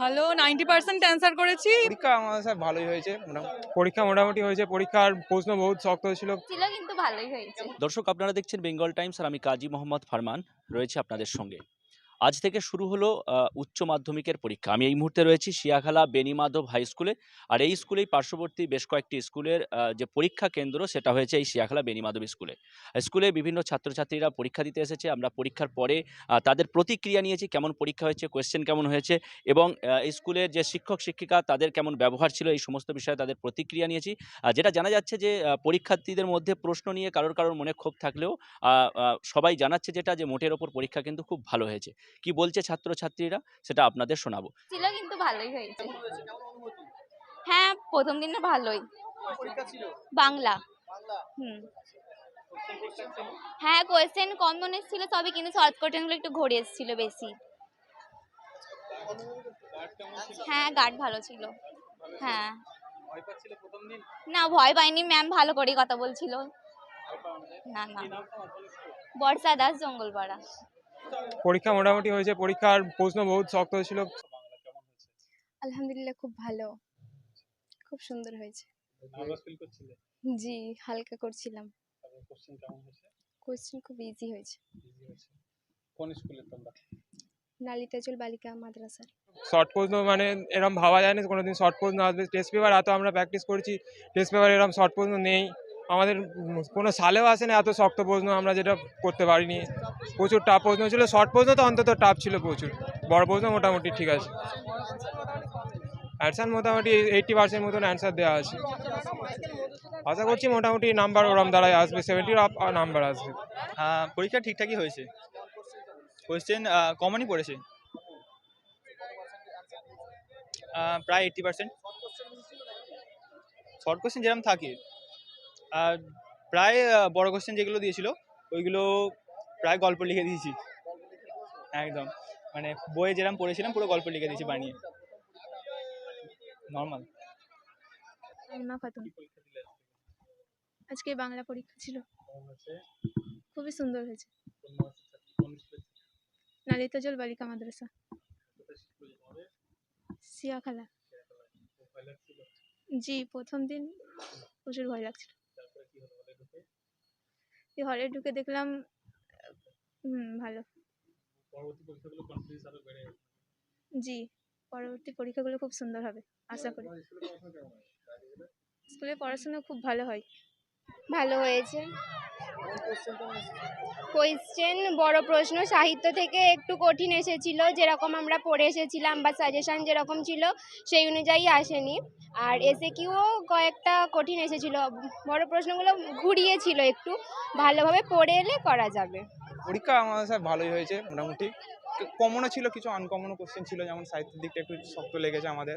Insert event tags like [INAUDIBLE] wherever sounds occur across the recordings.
ভালো ninety percent answer করেছি। পরীক্ষা আমাদের স্যার ভালোই হয়েছে পরীক্ষা মোটামুটি হয়েছে পরীক্ষার প্রশ্ন বহুত শক্ত ছিল। ছিল কিন্তু ভালোই হয়েছে। দর্শক আপনারা দেখছেন বেঙ্গল টাইমস আর আমি কাজী মোহাম্মদ ফারমান রয়েছে আপনাদের সঙ্গে। আজ থেকে শুরু হলো উচ্চ মাধ্যমিকের পরীক্ষা। আমি এই মুহূর্তে রয়েছি শিয়াখালা বেনিমাধব হাই স্কুলে। আর এই স্কুলেই পার্শ্ববর্তী বেশ কয়েকটি স্কুলের যে পরীক্ষা কেন্দ্র সেটা হয়েছে এই শিয়াখালা বেনিমাধব স্কুলে। স্কুলে বিভিন্ন ছাত্রছাত্রীরা পরীক্ষা দিতে এসেছে। আমরা পরীক্ষার পরে তাদের প্রতিক্রিয়া নিয়েছি, কেমন পরীক্ষা হয়েছে কোয়েশ্চেন কেমন হয়েছে এবং স্কুলের যে শিক্ষক, শিক্ষিকা, তাদের কেমন ব্যবহার ছিল, এই সমস্ত বিষয়ে তাদের প্রতিক্রিয়া নিয়েছি। যেটা জানা যাচ্ছে যে পরীক্ষার্থীদের মধ্যে প্রশ্ন নিয়ে কারোর কারোর মনে ক্ষোভ থাকলেও সবাই জানাচ্ছে যেটা যে, মোটের ওপর পরীক্ষা কিন্তু খুব ভালো হয়েছে। কি বলছে ছাত্রছাত্রীরা সেটা আপনাদের শোনাবো। ছিল কিন্তু ভালোই হয়েছে। হ্যাঁ প্রথম দিনে ভালোই। বাংলা। হুম। হ্যাঁ কোয়েশ্চেন কম মনে এসেছিল সবই কিন্তু শর্ট কোয়েশ্চেনগুলো একটু ঘুরে এসেছিল বেশি। হ্যাঁ গার্ড ভালো ছিল। হ্যাঁ। না ভয় পাইনি ম্যাম ভালো করে কথা বলছিল। না না। বর্ষা দাস জঙ্গলপাড়া। পরীক্ষা মোটামুটি হয়েছে। পরীক্ষার প্রশ্ন বহুত শক্ত ছিল। আলহামদুলিল্লাহ খুব ভালো। খুব সুন্দর হয়েছে। জি হালকা করছিলাম। কোশ্চেন খুব ইজি হয়েছে। কোন স্কুলে তোমরা? নালিতাজল বালিকা মাদ্রাসার শর্ট প্রশ্ন মানে এরকম ভাবা যায় না কোনোদিন শর্ট প্রশ্ন আসবে। টেস্ট পেপার এত আমরা প্র্যাকটিস করেছি টেস্ট পেপার এরকম শর্ট প্রশ্ন নেই। আমাদের কোনো সালেও আসে না এত শক্ত প্রশ্ন আমরা যেটা করতে পারিনি। প্রচুর টাফ প্রশ্ন ছিল শর্ট প্রশ্ন তো অন্তত টাফ ছিল প্রচুর। বড় প্রশ্ন মোটামুটি ঠিক আছে। অ্যান্সার মোটামুটি এইটটি পার্সেন্ট মতন অ্যান্সার দেওয়া আছে। আশা করছি মোটামুটি নাম্বার ওরম দ্বারাই আসবে সেভেন্টির আপ নাম্বার আসবে। পরীক্ষা ঠিকঠাকই হয়েছে। কোয়েশ্চেন কমনই পড়েছে। প্রায় এইট্টি পার্সেন্ট শর্ট কোয়েশ্চেন যেরকম থাকে আর প্রায় বড় কোয়েশ্চেন যেগুলো দিয়েছিল, ওইগুলো প্রায় গল্প লিখে দিয়েছি। একদম। মানে বইয়ে যেরকম পড়েছিলাম, পুরো গল্প লিখে দিয়েছি বানিয়ে। নর্মাল আজকে বাংলা পরীক্ষা ছিল। খুবই সুন্দর হয়েছে। নালিতাজল বালিকা মাদ্রাসা। সিয়াখালা জি, প্রথম দিন প্রচুর ভয় লাগছিল। এই হলে ঢুকে দেখলাম হুম ভালো। জি পরবর্তী পরীক্ষাগুলো খুব সুন্দর হবে আশা করি। স্কুলে পড়াশোনা খুব ভালো হয়। ভালো হয়েছে। কোয়েশ্চেন বড় প্রশ্ন সাহিত্য থেকে একটু কঠিন এসেছিল যেরকম আমরা পড়ে এসেছিলাম বা সাজেশন যেরকম ছিল সেই অনুযায়ী আসেনি। আর এসে কিউও কয়েকটা কঠিন এসেছিল। বড় প্রশ্নগুলো ঘুরিয়েছিল একটু। ভালোভাবে পড়ে এলে করা যাবে। পরীক্ষা আমাদের স্যার ভালোই হয়েছে মোটামুটি। কমনও ছিল কিছু আনকমনও কোশ্চেন ছিল যেমন সাহিত্যের দিকটা একটু শক্ত লেগেছে আমাদের।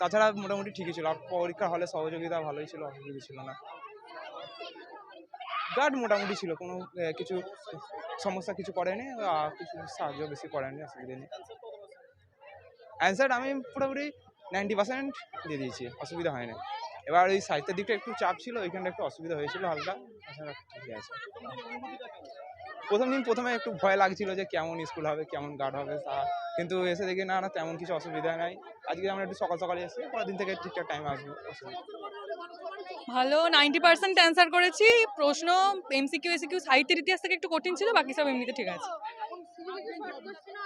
তাছাড়া মোটামুটি ঠিকই ছিল। আর পরীক্ষার হলে সহযোগিতা ভালোই ছিল অসুবিধা ছিল না। গার্ড মোটামুটি ছিল, কোনো কিছু সমস্যা কিছু করেনি কিছু সাহায্য বেশি করেনি, অসুবিধা নেই। অ্যান্সার আমি পুরোপুরি নাইনটি পার্সেন্ট দিয়ে দিয়েছি, অসুবিধা হয়নি। এবার ওই সাহিত্যের দিকটা একটু চাপ ছিল, ওইখানটা একটু অসুবিধা হয়েছিল হালকা আছে। প্রথম দিন প্রথমে একটু ভয় লাগছিল যে কেমন স্কুল হবে, কেমন গার্ড হবে, তা কিন্তু এসে দেখি না না তেমন কিছু অসুবিধা নাই। আজকে আমরা একটু সকাল সকালে এসেছি পরের দিন থেকে ঠিকঠাক টাইম আসব, অসুবিধা ভালো নাইনটি পার্সেন্ট অ্যান্সার করেছি। প্রশ্ন এমসিকিউ এসিকিউ সাহিত্যের ইতিহাস থেকে একটু কঠিন ছিল বাকি সব এমনিতে ঠিক আছে।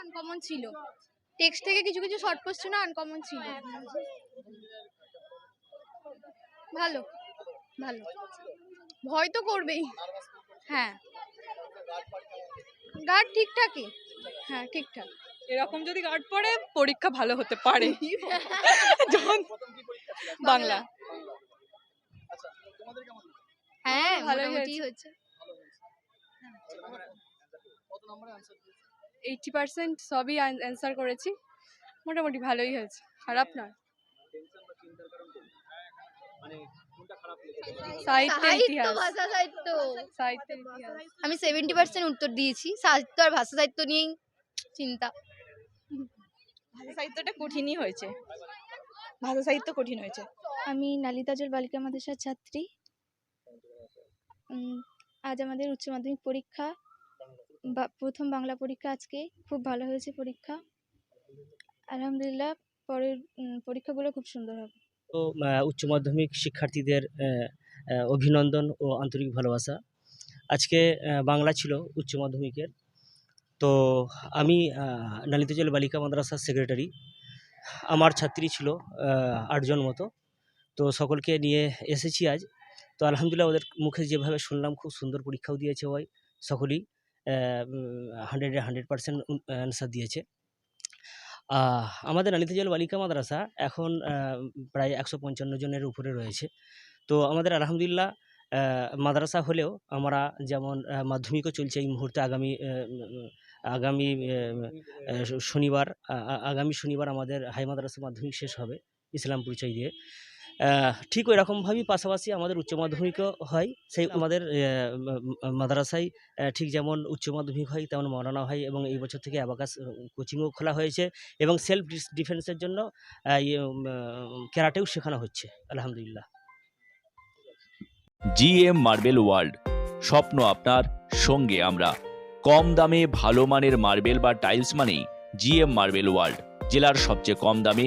আনকমন ছিল। টেক্সট থেকে কিছু কিছু শর্ট কোশ্চেন আনকমন ছিল। ভালো ভালো। ভয় তো করবেই। হ্যাঁ। গার্ড ঠিকঠাকই? হ্যাঁ ঠিকঠাক। এরকম যদি গার্ড পড়ে পরীক্ষা ভালো হতে পারে। [LAUGHS] যখন বাংলা। হ্যাঁ ভালোই মোটামুটি হয়েছে। হচ্ছে এইটটি পার্সেন্ট সবই অ্যান্সার করেছি। মোটামুটি ভালোই হয়েছে। খারাপ না সাহিত্য ভাষা সাহিত্য। সাহিত্যের আমি সেভেন্টি পার্সেন্ট উত্তর দিয়েছি। সাহিত্য আর ভাষা সাহিত্য নিয়েই চিন্তা। ভাষা সাহিত্যটা কঠিনই হয়েছে। ভাষা সাহিত্য কঠিন হয়েছে। আমি নালিতাজল বালিকা মাদ্রাসার ছাত্রী। আজ আমাদের উচ্চ মাধ্যমিক পরীক্ষা বা প্রথম বাংলা পরীক্ষা আজকে। খুব ভালো হয়েছে পরীক্ষা। আলহামদুলিল্লাহ, পরের পরীক্ষাগুলো খুব সুন্দর হবে। তো উচ্চ মাধ্যমিক শিক্ষার্থীদের অভিনন্দন ও আন্তরিক ভালোবাসা। আজকে বাংলা ছিল উচ্চ মাধ্যমিকের। তো, আমি নালিতাজল বালিকা মাদ্রাসার সেক্রেটারি আমার ছাত্রী ছিল আটজন মতো। তো, সকলকে নিয়ে এসেছি আজ। তো আলহামদুলিল্লাহ ওদের মুখে যেভাবে শুনলাম খুব সুন্দর পরীক্ষাও দিয়েছে ওই সকলেই হান্ড্রেডে হান্ড্রেড পার্সেন্ট অ্যান্সার দিয়েছে। আমাদের নালিতাজল বালিকা মাদ্রাসা এখন প্রায় একশো পঞ্চান্ন জনের উপরে রয়েছে। তো আমাদের আলহামদুলিল্লাহ মাদ্রাসা হলেও আমরা যেমন মাধ্যমিকও চলছে এই মুহূর্তে আগামী আগামী শনিবার আগামী শনিবার আমাদের হাই মাদ্রাসা মাধ্যমিক শেষ হবে ইসলাম পরিচয় দিয়ে। ঠিক ওই রকমভাবেই পাশাপাশি আমাদের উচ্চ মাধ্যমিকও হয়। সেই আমাদের মাদ্রাসায় ঠিক যেমন উচ্চ মাধ্যমিক হয়, তেমন মরানা হয় এবং এই বছর থেকে অ্যাবাকাস কোচিংও খোলা হয়েছে এবং সেলফ ডিফেন্সের জন্য ক্যারাটেও শেখানো হচ্ছে, আলহামদুলিল্লাহ। জি এম মার্বেল ওয়ার্ল্ড, স্বপ্ন আপনার, সঙ্গে আমরা। কম দামে ভালো মানের মার্বেল বা টাইলস মানেই জি এম মার্বেল ওয়ার্ল্ড, জেলার সবচেয়ে কম দামে